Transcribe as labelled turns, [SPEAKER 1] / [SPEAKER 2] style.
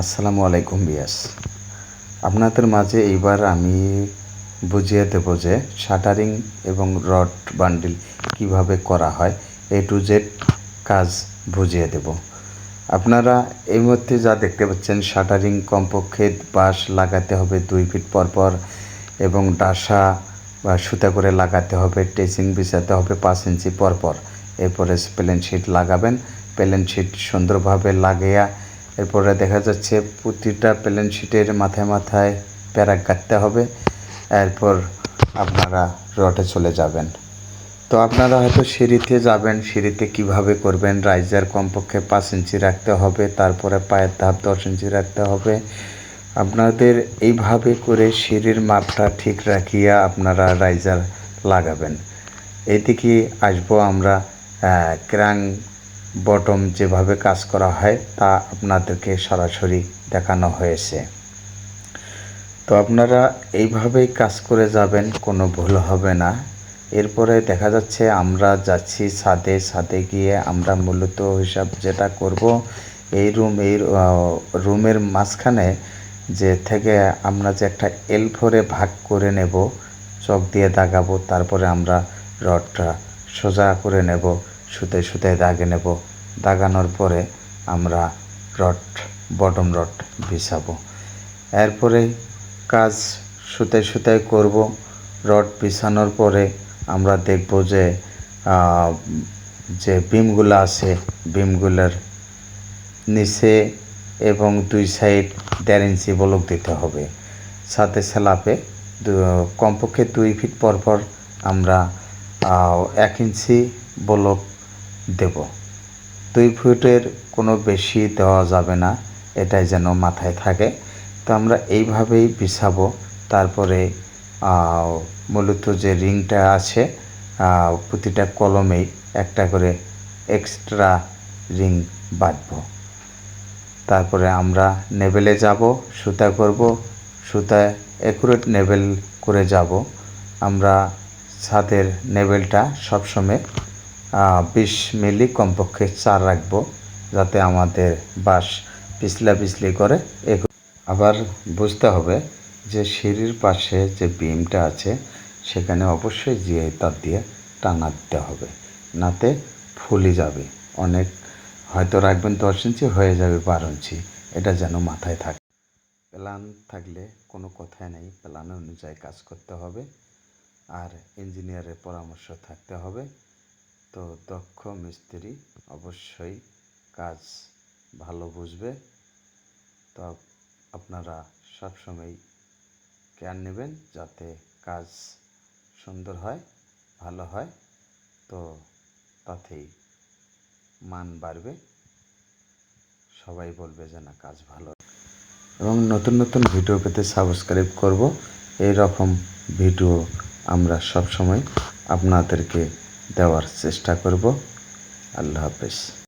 [SPEAKER 1] আসসালামু আলাইকুম বিয়াস। আপনাদের মাঝে এইবার আমি বুঝিয়ে দেব যে শাটারিং এবং রড বান্ডিল কীভাবে করা হয়, এ টু জেড কাজ বুঝিয়ে দেব। আপনারা এই মধ্যে যা দেখতে পাচ্ছেন, শাটারিং কমপক্ষে বাঁশ লাগাতে হবে দুই ফিট পর পর এবং ডাসা বা সুতা করে লাগাতে হবে টেচিং বিছাতে হবে পাঁচ ইঞ্চি পর পর। এরপরে প্লেন শিট লাগাবেন। প্লেন শিট সুন্দরভাবে লাগিয়ে এরপরে দেখা যাচ্ছে প্রতিটা প্লেন শিটের মাথায় মাথায় প্যারাক কাটতে হবে। এরপর আপনারা রটে চলে যাবেন। তো আপনারা হয়তো সিঁড়িতে যাবেন, সিঁড়িতে কীভাবে করবেন? রাইজার কমপক্ষে পাঁচ ইঞ্চি রাখতে হবে, তারপরে পায়ের ধাপ দশ ইঞ্চি রাখতে হবে। আপনাদের এইভাবে করে সিঁড়ির মাপটা ঠিক রাখিয়া আপনারা রাইজার লাগাবেন। এদিকে আসব আমরা ক্রাং বটম যেভাবে কাজ করা হয় তা আপনাদেরকে সরাসরি দেখানো হয়েছে। তো আপনারা এইভাবেই কাজ করে যাবেন, কোনো ভুল হবে না। এরপরে দেখা যাচ্ছে আমরা যাচ্ছি ছাদে ছাদে গিয়ে আমরা মূলত হিসাব যেটা করব, এই রুম, এই রুমের মাঝখানে যে থেকে আমরা যে একটা এল ফোরে ভাগ করে নেব, চক দিয়ে দাগাবো, তারপরে আমরা রডটা সোজা করে নেব। সুতে সুতে দাগে নেব। দাগানোর পরে আমরা রড, বটম রড বিছাবো। এরপরে কাজ সুতে সুতে করব। রড বিছানোর পরে আমরা দেখব যে যে বিমগুলো আছে, বিমগুলোর নিচে এবং দুই সাইড দেড় ইঞ্চি বলক দিতে হবে। সাথে সেলাপে কমপক্ষে দুই ফিট পর পর আমরা এক ইঞ্চি বলক দেব। দুই ফুটের কোনো বেশি দেওয়া যাবে না, এটাই যেন মাথায় থাকে। তো আমরা এইভাবেই বিছাবো। তারপরে মূলত যে রিংটা আছে প্রতিটা কলমেই একটা করে এক্সট্রা রিং বাঁধব। তারপরে আমরা নেবেলে যাব, সুতা করব। সুতায় অ্যাকুরেট নেবেল করে যাব। আমরা ছাদের নেবেলটা সবসময় বিশ মিলি কমপক্ষে চার রাখব যাতে আমাদের বাস পিছলা পিছলি করে আবার বুঝতে হবে যে সিঁড়ির পাশে যে বিমটা আছে, সেখানে অবশ্যই জিআই তার দিয়ে টানা দিতে হবে। নাতে ফুলে যাবে। অনেক হয়তো রাখবেন দশ ইঞ্চি, হয়ে যাবে বারো ইঞ্চি। এটা যেন মাথায় থাকে। প্ল্যান থাকলে কোনো কথাই নেই। প্ল্যান অনুযায়ী কাজ করতে হবে। আর ইঞ্জিনিয়ারের পরামর্শ থাকতে হবে। তো দক্ষ মিস্ত্রি অবশ্যই কাজ ভালো বুঝবে। তো আপনারা সবসময় কেয়ার নেবেন যাতে কাজ সুন্দর হয়, ভালো হয়। তো তাতেই মান বাড়বে। সবাই বলবে যে, না, কাজ ভালো। এবং নতুন নতুন ভিডিও পেতে সাবস্ক্রাইব করব। এই রকম ভিডিও আমরা সব সময় আপনাদেরকে দেওয়ার চেষ্টা করব। আল্লাহ হাফেজ।